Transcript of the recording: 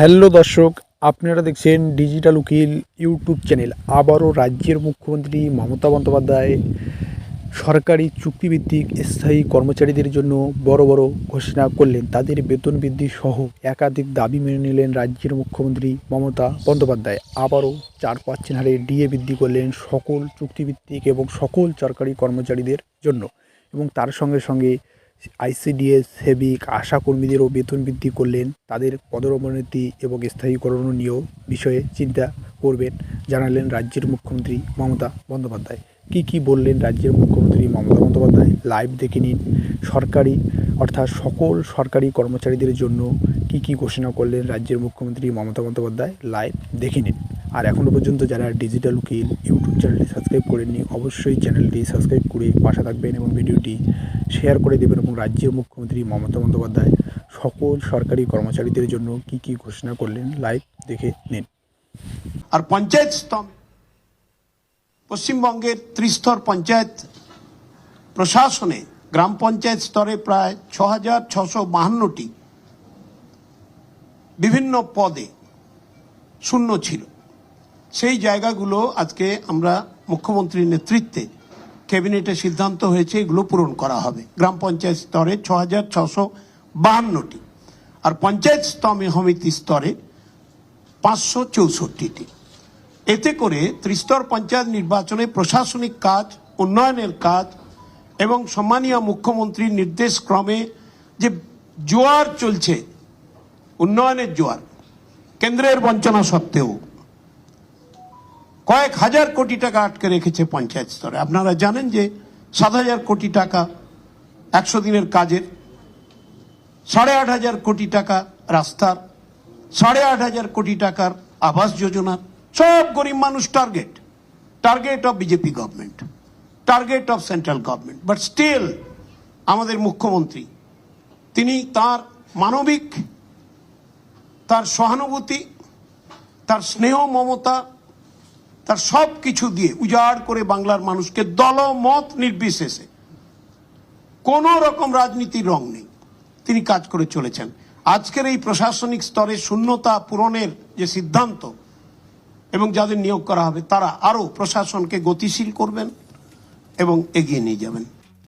Hello দর্শক, আপনারা দেখছেন ডিজিটাল উকিল ইউটিউব চ্যানেল আবারও রাজ্যের মুখ্যমন্ত্রী মমতা বন্দ্যোপাধ্যায় সরকারি চুক্তিভিত্তিক স্থায়ী কর্মচারীদের জন্য বড় বড় ঘোষণা করলেন। তাদের বেতন বৃদ্ধি সহ একাধিক দাবি মেনে নিলেন রাজ্যের মুখ্যমন্ত্রী মমতা বন্দ্যোপাধ্যায়। আবারও চার পার্সেন্ট হারে ডিএ বৃদ্ধি করলেন সকল চুক্তিভিত্তিক এবং সকল সরকারি কর্মচারীদের জন্য। এবং তার সঙ্গে সঙ্গে আইসিডিএস, সেবিক, আশা কর্মীদেরও বেতন বৃদ্ধি করলেন। তাদের পদোন্নতি এবং স্থায়ীকরণ নিয়েও বিষয়ে চিন্তা করবেন, জানালেন রাজ্যের মুখ্যমন্ত্রী মমতা বন্দ্যোপাধ্যায়। কী কী বললেন রাজ্যের মুখ্যমন্ত্রী মমতা বন্দ্যোপাধ্যায়? লাইভ দেখে নিন। সরকারি, অর্থাৎ সকল সরকারি কর্মচারীদের জন্য কী কী ঘোষণা করলেন রাজ্যের মুখ্যমন্ত্রী মমতা বন্দ্যোপাধ্যায়? লাইভ দেখে নিন। আর এখনও পর্যন্ত যারা ডিজিটাল উকিল ইউটিউব চ্যানেলটি সাবস্ক্রাইব করেননি, অবশ্যই চ্যানেলটি সাবস্ক্রাইব করে পাশে থাকবেন এবং ভিডিওটি শেয়ার করে দেবেন এবং রাজ্যের মুখ্যমন্ত্রী মমতা বন্দ্যোপাধ্যায় সকল সরকারি কর্মচারীদের জন্য কী কী ঘোষণা করলেন লাইভ দেখে নিন। আর পঞ্চায়েত স্তর, পশ্চিমবঙ্গের ত্রিস্তর পঞ্চায়েত প্রশাসনে গ্রাম পঞ্চায়েত স্তরে প্রায় ছ হাজার ছশো বাহান্নটি বিভিন্ন পদে শূন্য ছিল। সেই জায়গাগুলো আজকে আমরা মুখ্যমন্ত্রীর নেতৃত্বে ক্যাবিনেটে সিদ্ধান্ত হয়েছে, এগুলো পূরণ করা হবে। গ্রাম পঞ্চায়েত স্তরে ছ হাজার ছশো বাহান্নটি আর পঞ্চায়েত স্তমে সমিতি স্তরে পাঁচশো চৌষট্টিটি। এতে করে ত্রিস্তর পঞ্চায়েত নির্বাচনে প্রশাসনিক কাজ, উন্নয়নের কাজ এবং সম্মানীয় মুখ্যমন্ত্রীর নির্দেশ ক্রমে যে জোয়ার চলছে, উন্নয়নের জোয়ার, কেন্দ্রের বঞ্চনা সত্ত্বেও কয়েক হাজার কোটি টাকা আটকে রেখেছে পঞ্চায়েত স্তরে। আপনারা জানেন যে সাত হাজার কোটি টাকা একশো দিনের কাজের, সাড়ে আট হাজার কোটি টাকা রাস্তার, সাড়ে আট হাজার কোটি টাকার আবাস যোজনার সব গরিব মানুষ target. Target of BJP government, target of central government. But still আমাদের মুখ্যমন্ত্রী, তিনি তার মানবিক, তার সহানুভূতি, তার স্নেহ মমতা তার সব কিছু দিয়ে উজাড় করে বাংলার মানুষকে দলমত নির্বিশেষে। কোনো রকম রাজনীতির রং নেই। তিনি কাজ করে চলেছেন। আজকের এই প্রশাসনিক স্তরে শূন্যতা পূরণের যে সিদ্ধান্ত এবং যাদের নিয়োগ করা হবে, তারা আরও প্রশাসনকে গতিশীল করবেন এবং এগিয়ে নিয়ে যাবেন।